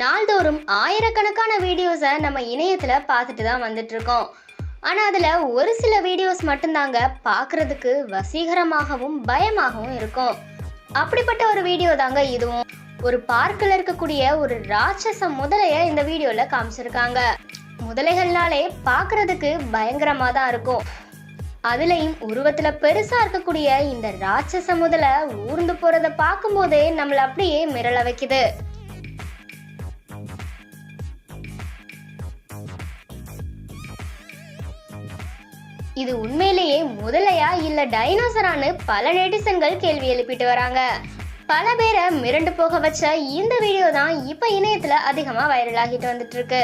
நாள்தோறும் ஆயிரக்கணக்கான வீடியோஸை நம்ம இணையத்தில் பார்த்துட்டு தான் வந்துட்டு ஆனால் அதில் ஒரு சில வீடியோஸ் மட்டும்தாங்க பார்க்குறதுக்கு வசீகரமாகவும் பயமாகவும் இருக்கும். அப்படிப்பட்ட ஒரு வீடியோ தாங்க இதுவும். ஒரு பார்க்கில் இருக்கக்கூடிய ஒரு ராட்சச முதலைய இந்த வீடியோவில் காமிச்சிருக்காங்க. முதலைகள்னாலே பார்க்குறதுக்கு பயங்கரமாக தான் இருக்கும். அதுலேயும் உருவத்தில் பெருசாக இருக்கக்கூடிய இந்த ராட்சச முதலை ஊர்ந்து போகிறத பார்க்கும்போதே நம்மளை அப்படியே மிரள வைக்குது. இது உண்மையிலேயே முதலையா இல்ல டைனோசரான்னு பல நெட்டிசன்கள் கேள்வி எழுப்பிட்டு வராங்க. பல பேரை மிரண்டு போக வச்ச இந்த வீடியோ தான் இப்ப இணையத்துல அதிகமா வைரல் ஆகிட்டு வந்துட்டு இருக்கு.